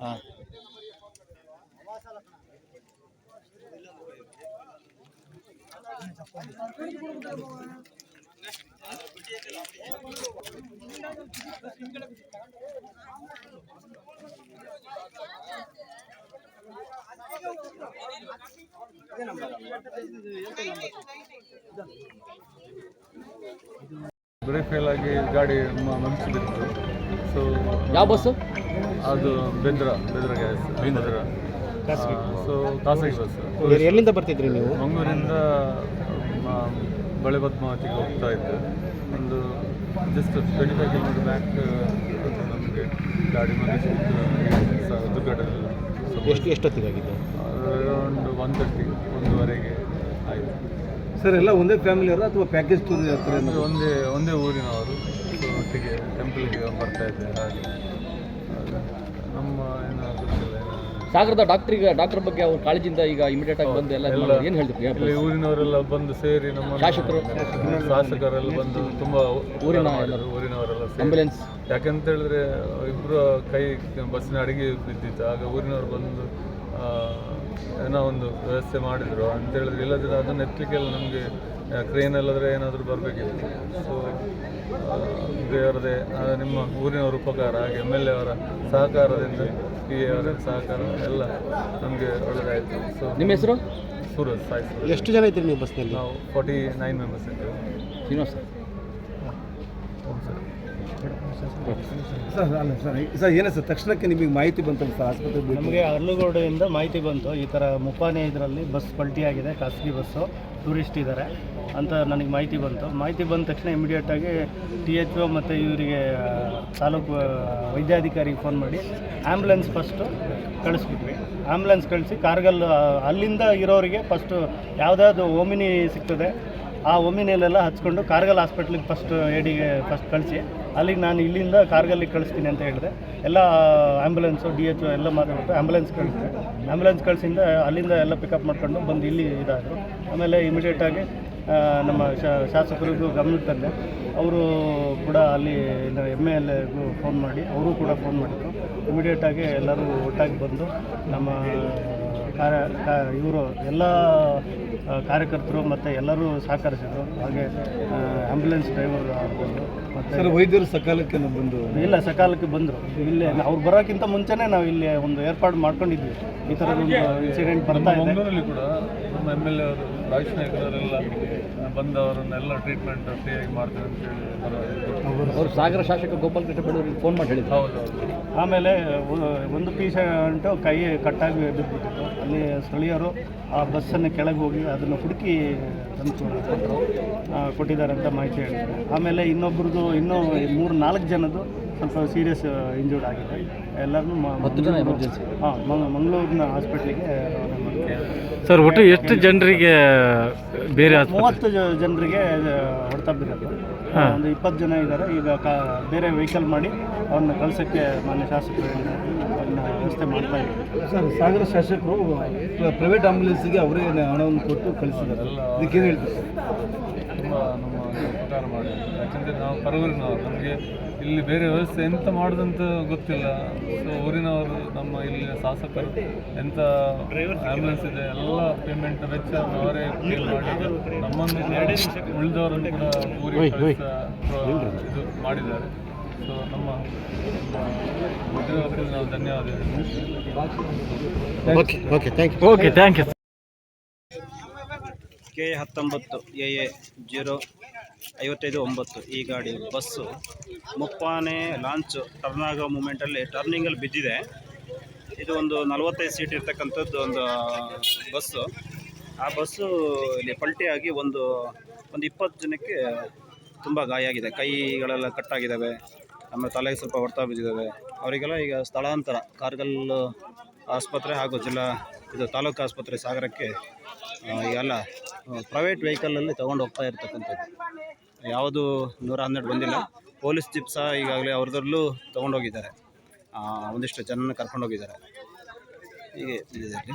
ಹಾಂ break fail ಆಗಿ ಗಾಡಿ ಮಂಚು ಬಿತ್ತು ಸೊ ಯಾವ ಬಸ್ಸು? ಅದು ಬೆದ್ರ ಬೆದ್ರ ಗ್ಯಾಸ್ ಬೆದ್ರ. ಸೊ ಖಾಸಗಿ ಬಸ್. ಎಲ್ಲಿಂದ ಬರ್ತಿದ್ರಿ ನೀವು? ಮಂಗಳೂರಿಂದ ಬಳೆ ಪದ್ಮಾವತಿಗೆ ಹೋಗ್ತಾ ಇದ್ದೆ. ಒಂದು just twenty five kilometre back ನಮಗೆ. ಗಾಡಿ ಮನೆ ದುರ್ಘಟನೆ ಎಷ್ಟು ಎಷ್ಟೊತ್ತಿಗಾಗಿದ್ದು ಅರೌಂಡ್ ಒನ್ ತರ್ಟಿ ಒಂದುವರೆಗೆ. ಸರ್ ಎಲ್ಲ ಒಂದೇ ಫ್ಯಾಮಿಲಿ ಅವರ ಅಥವಾ ಪ್ಯಾಕೇಜ್ ಟೂರ್ ಹತ್ರ ಅಂದರೆ ಒಂದೇ ಒಂದೇ ಊರಿನವರು. ಒಟ್ಟಿಗೆ ಟೆಂಪಲ್ಗೆ ಬರ್ತಾ ಇದ್ದಾರೆ ಹಾಗೆ. ನಮ್ಮ ಏನು ಗೊತ್ತಿಲ್ಲ ಸಾಗರದ ಡಾಕ್ಟ್ರಿಗೆ ಡಾಕ್ಟರ್ ಬಗ್ಗೆ ಅವ್ರ ಕಾಳಜಿಯಿಂದ ಈಗ ಇಮಿಡಿಯೇಟ್ ಆಗಿ ಬಂದು ಎಲ್ಲ ಏನು ಹೇಳ್ತೀವಿ ಇಲ್ಲಿ ಊರಿನವರೆಲ್ಲ ಬಂದು ಸೇರಿ ನಮ್ಮ ಶಾಸಕರು? ಶಾಸಕರೆಲ್ಲ ಬಂದು ತುಂಬಾ ಊರಿನ. ಊರಿನವರೆಲ್ಲ. ಆಂಬ್ಯುಲೆನ್ಸ್ ಯಾಕಂತ ಹೇಳಿದ್ರೆ ಇಬ್ರು ಕೈ ಬಸ್ಸಿನ ಅಡಿಗೆ ಬಿದ್ದಿತ್ತು. ಆಗ ಊರಿನವರು ಬಂದು ಆ, ಏನೋ ಒಂದು ವ್ಯವಸ್ಥೆ ಮಾಡಿದ್ರು. ಅಂತ ಹೇಳಿದ್ರೆ ಇಲ್ಲದಿದ್ರೆ ಅದನ್ನ ಎತ್ತಲಿಕ್ಕೆಲ್ಲ ನಮಗೆ ಕ್ರೇನ್ ಎಲ್ಲದ್ರೆ ಏನಾದರೂ ಬರಬೇಕಿತ್ತು. ಸೊ ದೇವರದೇ ನಿಮ್ಮ ಊರಿನವರ ಉಪಕಾರ ಹಾಗೆ ಎಂ ಎಲ್ ಎ ಅವರ ಸಹಕಾರದಿಂದ ಪಿ ಎ ಅವರ ಸಹಕಾರ ಎಲ್ಲ ನಮಗೆ ಒಳ್ಳೆಯದಾಯಿತು ಸೊ ನಿಮ್ಮ ಹೆಸರು? ಸೂರಜ್ ಸಾಯಿ ಸೂರಜ್. ಎಷ್ಟು ಜನ ಇದ್ದೀರಿ ನೀವು ಬಸ್ನಲ್ಲಿ? ನಾವು ಫಾರ್ಟಿ ನೈನ್ ಮೆಂಬರ್ಸ್ ಇದ್ದೀವಿ. ಶ್ರೀನಿವಾಸ್ ಹ್ಞೂ ಸರ್. ಸರ್, ಅಲ್ಲ, ಸರ್ ಸರ್, ಏನೇ ಸರ್, ತಕ್ಷಣಕ್ಕೆ ನಿಮಗೆ ಮಾಹಿತಿ ಬಂತು ಸರ್ ಆಸ್ಪತ್ರೆ ನಮಗೆ ಅರ್ಲುಗೋಡೆಯಿಂದ ಮಾಹಿತಿ ಬಂತು. ಈ ಥರ ಮುಪ್ಪಾನೆ ಇದರಲ್ಲಿ ಬಸ್ ಪಲ್ಟಿಯಾಗಿದೆ ಖಾಸಗಿ ಬಸ್ಸು. ಟೂರಿಸ್ಟ್ ಇದ್ದಾರೆ ಅಂತ ನನಗೆ ಮಾಹಿತಿ ಬಂತು. ಮಾಹಿತಿ ಬಂದ ತಕ್ಷಣ ಇಮಿಡಿಯೇಟಾಗಿ ಟಿ ಎಚ್ ಒ ಮತ್ತು ಇವರಿಗೆ ತಾಲೂಕು ವೈದ್ಯಾಧಿಕಾರಿಗೆ ಫೋನ್ ಮಾಡಿ ಆ್ಯಂಬುಲೆನ್ಸ್ ಫಸ್ಟು ಕಳಿಸ್ಬಿಟ್ವಿ. ಆ್ಯಂಬುಲೆನ್ಸ್ ಕಳಿಸಿ ಕಾರ್ಗಲ್ ಅಲ್ಲಿಂದ ಇರೋರಿಗೆ ಫಸ್ಟು ಯಾವುದಾದ್ರು ಓಮಿನಿ ಸಿಗ್ತದೆ, ಆ ಓಮಿನಿಯಲ್ಲೆಲ್ಲ ಹಚ್ಕೊಂಡು ಕಾರ್ಗಲ್ ಹಾಸ್ಪಿಟ್ಲಿಗೆ ಫಸ್ಟ್ ಎಡಿಗೆ ಫಸ್ಟ್ ಕಳಿಸಿ. ಅಲ್ಲಿಗೆ ನಾನು ಇಲ್ಲಿಂದ ಕಾರ್ಗಲ್ಲಿಗೆ ಕಳಿಸ್ತೀನಿ ಅಂತ ಹೇಳಿದೆ. ಎಲ್ಲ ಆ್ಯಂಬುಲೆನ್ಸು ಡಿ ಎಚ್ ಎಲ್ಲ ಮಾತಾಡ್ಬಿಟ್ಟು ಆ್ಯಂಬುಲೆನ್ಸ್ ಕಳಿಸಿದೆ. ಆ್ಯಂಬುಲೆನ್ಸ್ ಕಳಿಸಿಂದ ಅಲ್ಲಿಂದ ಎಲ್ಲ ಪಿಕಪ್ ಮಾಡ್ಕೊಂಡು ಬಂದು ಇಲ್ಲಿ ಇದಾದರು. ಆಮೇಲೆ ಇಮಿಡಿಯೇಟಾಗಿ ನಮ್ಮ ಶಾಸಕರಿಗೂ ಗಮನಕ್ಕೆ ತಂದೆ ಅವರು ಕೂಡ ಅಲ್ಲಿ ಎಂ ಎಲ್ ಎಗೂ ಫೋನ್ ಮಾಡಿ, ಅವರು ಕೂಡ ಫೋನ್ ಮಾಡಿದ್ರು. ಇಮಿಡಿಯೇಟಾಗಿ ಎಲ್ಲರೂ ಒಟ್ಟಾಗಿ ಬಂದು ನಮ್ಮ ಇವರು ಎಲ್ಲ ಕಾರ್ಯಕರ್ತರು ಮತ್ತು ಎಲ್ಲರೂ ಸಹಕರಿಸಿದ್ರು. ಹಾಗೆ ಆ್ಯಂಬುಲೆನ್ಸ್ ಡ್ರೈವರ್ ಆಗ್ಬೋದು ಮತ್ತು ಸರ್ ವೈದ್ಯರು ಸಕಾಲಕ್ಕೆ ಬಂದರು ಬಂದು ಇಲ್ಲ ಸಕಾಲಕ್ಕೆ ಬಂದರು. ಇಲ್ಲೇ ಅವ್ರು ಬರೋಕ್ಕಿಂತ ಮುಂಚೆನೇ ನಾವು ಇಲ್ಲಿ ಒಂದು ಏರ್ಪಾಡು ಮಾಡ್ಕೊಂಡಿದ್ವಿ. ಈ ಥರದೊಂದು ಇನ್ಸಿಡೆಂಟ್ ನಮ್ಮ ಬರ್ತಾ ಇದೆ. ಮಂಗಳೂರಲ್ಲಿ ಕೂಡ ನಮ್ಮ ಎಂ ಎಲ್ ಎ ಅವರು ಬಂದವರನ್ನೆಲ್ಲ ಟ್ರೀಟ್ಮೆಂಟ್ ಫ್ರೀಯಾಗಿ ಮಾಡ್ತಾರೆ ಅಂತ ಹೇಳಿ ಬರೋದು. ಅವರು ಸಾಗರ ಶಾಸಕ ಗೋಪಾಲ್ ಕೃಷ್ಣ ಫೋನ್ ಮಾಡಿ ಹೇಳಿದ್ರು. ಹೌದು ಆಮೇಲೆ ಒಂದು ಒಂದು ಅಂಟು ಕೈ ಕಟ್ಟಾಗಿ ಬಿದ್ದುಬಿಟ್ಟಿತ್ತು ಅಲ್ಲಿ ಸ್ಥಳೀಯರು ಆ ಬಸ್ಸನ್ನು ಕೆಳಗೆ ಹೋಗಿ ಅದನ್ನು ಹುಡುಕಿ ತಂದು ಕೊಟ್ಟರು ಕೊಟ್ಟಿದ್ದಾರೆ ಅಂತ ಮಾಹಿತಿ ಹೇಳಿದ್ದಾರೆ. ಆಮೇಲೆ ಇನ್ನೊಬ್ರದ್ದು ಇನ್ನೂ ಮೂರು ನಾಲ್ಕು ಜನದ್ದು ಸ್ವಲ್ಪ ಸೀರಿಯಸ್ ಇಂಜೂರ್ಡ್ ಆಗಿದೆ ಎಲ್ಲರನ್ನೂ. ಹಾಂ ಮಂಗಳೂರಿನ ಹಾಸ್ಪಿಟ್ಲಿಗೆ ರವಾನೆ ಮಾಡಿದ್ದಾರೆ ಸರ್ ಒಟ್ಟು ಎಷ್ಟು ಜನರಿಗೆ ಬೇರೆ ಮೂವತ್ತು ಜ- ಜನರಿಗೆ ಹೊಡೆತ ಬಿರುತ್ತೆ ಒಂದು ಇಪ್ಪತ್ತು ಜನ ಇದ್ದಾರೆ. ಈಗ ಕಾ ಬೇರೆ ವೆಹಿಕಲ್ ಮಾಡಿ ಅವ್ರನ್ನ ಕಳ್ಸೋಕ್ಕೆ ಮಾನ್ಯ ಶಾಸಕರು ಅವ್ರನ್ನ ಅದನ್ನ ವ್ಯವಸ್ಥೆ ಮಾಡ್ತಾ ಇದ್ದಾರೆ. ಸರ್ ಸಾಗರ ಶಾಸಕರು ಪ್ರೈವೇಟ್ ಆಂಬ್ಯುಲೆನ್ಸ್ಗೆ ಅವರೇ ಹಣವನ್ನು ಕೊಟ್ಟು ಕಳಿಸಿದ್ದಾರೆ. ಇದಕ್ಕೇನು ಹೇಳ್ತಾರೆ? ಸರ್ ತುಂಬ ನಮ್ಮ ಉಪಕಾರ ಮಾಡಿ ಯಾಕಂದರೆ ನಾವು ಪರವೂರಿನವರು ನಮಗೆ ಇಲ್ಲಿ ಬೇರೆ ವ್ಯವಸ್ಥೆ ಎಂತ ಮಾಡೋದಂತ ಗೊತ್ತಿಲ್ಲ. ಸೊ ಊರಿನವರು ನಮ್ಮ ಇಲ್ಲಿ ಶಾಸಕರು ಎಂಥ ಆ್ಯಂಬುಲೆನ್ಸ್ ಇದೆ ಎಲ್ಲ ಪೇಮೆಂಟ್ ವೆಚ್ಚ ಅವರೇ ಕ್ಲೀನ್ ಮಾಡಿ ನಮ್ಮನ್ನು ಉಳಿದವರನ್ನು ಕೂಡ ಊರಿಗೆ ಇದು ಮಾಡಿದ್ದಾರೆ. ಸೊ ನಮ್ಮ ಉದ್ಯೋಗಕ್ಕೆ ನಾವು ಧನ್ಯವಾದ ಹೇಳ್ತೀವಿ. Okay okay thank you okay thank you K ಹತ್ತೊಂಬತ್ತು ಎ ಎ ಜೀರೋ ಐವತ್ತೈದು ಒಂಬತ್ತು ಈ ಗಾಡಿ ಬಸ್ಸು. ಮುಪ್ಪಾನೆ ಲಾಂಚ್ ಟರ್ನ್ ಆಗೋ ಮೂಮೆಂಟಲ್ಲಿ ಟರ್ನಿಂಗಲ್ಲಿ ಬಿದ್ದಿದೆ. ಇದು ಒಂದು ನಲವತ್ತೈದು ಸೀಟ್ ಇರ್ತಕ್ಕಂಥದ್ದು ಒಂದು ಬಸ್ಸು. ಆ ಬಸ್ಸು ಇಲ್ಲಿ ಪಲ್ಟಿಯಾಗಿ ಒಂದು ಒಂದು ಇಪ್ಪತ್ತು ಜನಕ್ಕೆ ತುಂಬ ಗಾಯ ಆಗಿದೆ. ಕೈಗಳೆಲ್ಲ ಕಟ್ಟಾಗಿದ್ದಾವೆ ಆಮೇಲೆ ತಲೆಗೆ ಸ್ವಲ್ಪ ಹೊಡ್ತಾ ಬಿದ್ದಿದ್ದಾವೆ ಅವರಿಗೆಲ್ಲ ಈಗ ಸ್ಥಳಾಂತರ, ಕಾರ್ಗಲ್ ಆಸ್ಪತ್ರೆ ಹಾಗೂ ಜಿಲ್ಲಾ, ಇದು ತಾಲೂಕು ಆಸ್ಪತ್ರೆ ಸಾಗರಕ್ಕೆ ಎಲ್ಲ ಪ್ರೈವೇಟ್ ವೆಹಿಕಲಲ್ಲಿ ತೊಗೊಂಡು ಹೋಗ್ತಾ ಇರ್ತಕ್ಕಂಥದ್ದು. ಯಾವುದು ನೂರ ಹನ್ನೆರಡು ಬಂದಿಲ್ಲ. ಪೊಲೀಸ್ ಜಿಪ್ ಸಹ ಈಗಾಗಲೇ ಅವ್ರದ್ರಲ್ಲೂ ತೊಗೊಂಡೋಗಿದ್ದಾರೆ. ಒಂದಿಷ್ಟು ಜನನ ಕರ್ಕೊಂಡೋಗಿದ್ದಾರೆ. ಹೀಗೆ ಇದರಲ್ಲಿ.